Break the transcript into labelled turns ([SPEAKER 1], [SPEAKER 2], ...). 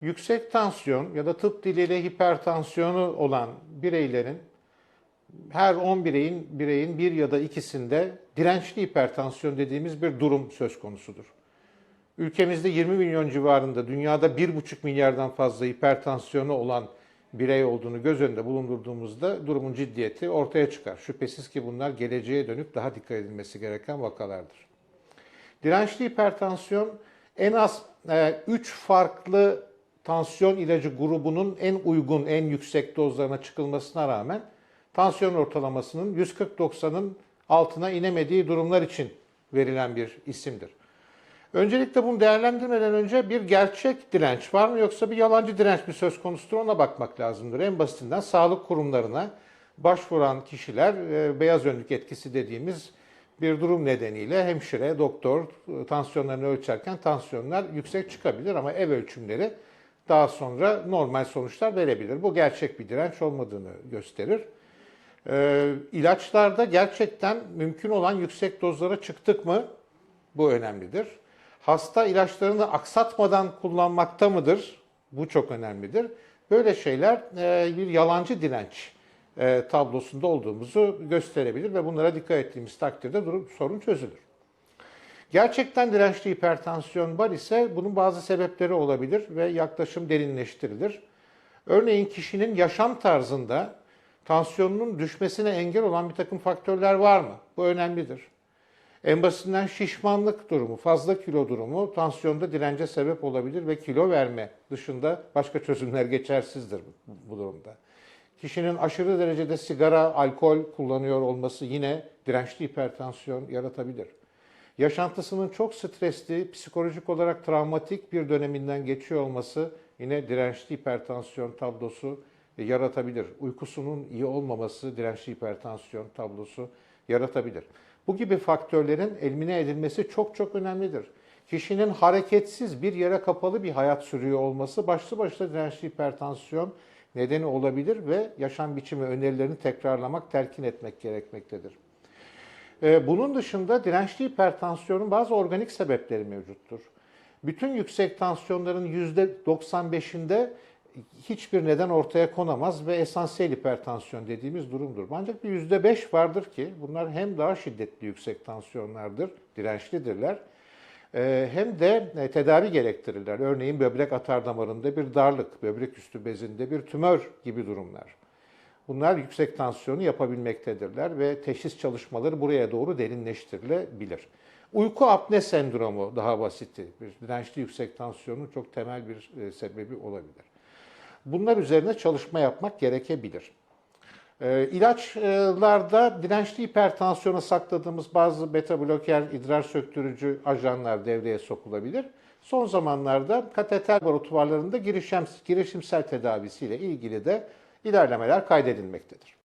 [SPEAKER 1] Yüksek tansiyon ya da tıp diliyle hipertansiyonu olan bireylerin her 10 bireyin bireyin bir ya da ikisinde dirençli hipertansiyon dediğimiz bir durum söz konusudur. Ülkemizde 20 milyon civarında, dünyada 1,5 milyardan fazla hipertansiyonu olan birey olduğunu göz önünde bulundurduğumuzda durumun ciddiyeti ortaya çıkar. Şüphesiz ki bunlar geleceğe dönük daha dikkat edilmesi gereken vakalardır. Dirençli hipertansiyon en az 3 farklı tansiyon ilacı grubunun en uygun, en yüksek dozlarına çıkılmasına rağmen tansiyon ortalamasının 140-90'ın altına inemediği durumlar için verilen bir isimdir. Öncelikle bunu değerlendirmeden önce bir gerçek direnç var mı yoksa bir yalancı direnç mi söz konusudur ona bakmak lazımdır. En basitinden sağlık kurumlarına başvuran kişiler e, beyaz önlük etkisi dediğimiz bir durum nedeniyle hemşire, doktor e, tansiyonlarını ölçerken tansiyonlar yüksek çıkabilir ama ev ölçümleri daha sonra normal sonuçlar verebilir. Bu gerçek bir direnç olmadığını gösterir. Ee, ilaçlarda gerçekten mümkün olan yüksek dozlara çıktık mı? Bu önemlidir. Hasta ilaçlarını aksatmadan kullanmakta mıdır? Bu çok önemlidir. Böyle şeyler e, bir yalancı direnç e, tablosunda olduğumuzu gösterebilir ve bunlara dikkat ettiğimiz takdirde durum, sorun çözülür. Gerçekten dirençli hipertansiyon var ise bunun bazı sebepleri olabilir ve yaklaşım derinleştirilir. Örneğin kişinin yaşam tarzında tansiyonunun düşmesine engel olan bir takım faktörler var mı? Bu önemlidir. En basitinden şişmanlık durumu, fazla kilo durumu tansiyonda dirence sebep olabilir ve kilo verme dışında başka çözümler geçersizdir bu durumda. Kişinin aşırı derecede sigara, alkol kullanıyor olması yine dirençli hipertansiyon yaratabilir. Yaşantısının çok stresli, psikolojik olarak travmatik bir döneminden geçiyor olması yine dirençli hipertansiyon tablosu yaratabilir. Uykusunun iyi olmaması dirençli hipertansiyon tablosu yaratabilir. Bu gibi faktörlerin elimine edilmesi çok çok önemlidir. Kişinin hareketsiz bir yere kapalı bir hayat sürüyor olması başlı başına dirençli hipertansiyon nedeni olabilir ve yaşam biçimi önerilerini tekrarlamak, telkin etmek gerekmektedir. Ee, bunun dışında dirençli hipertansiyonun bazı organik sebepleri mevcuttur. Bütün yüksek tansiyonların %95'inde hiçbir neden ortaya konamaz ve esansiyel hipertansiyon dediğimiz durumdur. Ancak bir %5 vardır ki bunlar hem daha şiddetli yüksek tansiyonlardır, dirençlidirler e, hem de e, tedavi gerektirirler. Örneğin böbrek atar damarında bir darlık, böbrek üstü bezinde bir tümör gibi durumlar. Bunlar yüksek tansiyonu yapabilmektedirler ve teşhis çalışmaları buraya doğru derinleştirilebilir. Uyku apne sendromu daha basiti. Bir dirençli yüksek tansiyonun çok temel bir e, sebebi olabilir. Bunlar üzerine çalışma yapmak gerekebilir. E, ilaçlarda dirençli hipertansiyona sakladığımız bazı beta bloker, idrar söktürücü ajanlar devreye sokulabilir. Son zamanlarda kateter laboratuvarlarında girişim, girişimsel tedavisiyle ilgili de ilerlemeler kaydedilmektedir.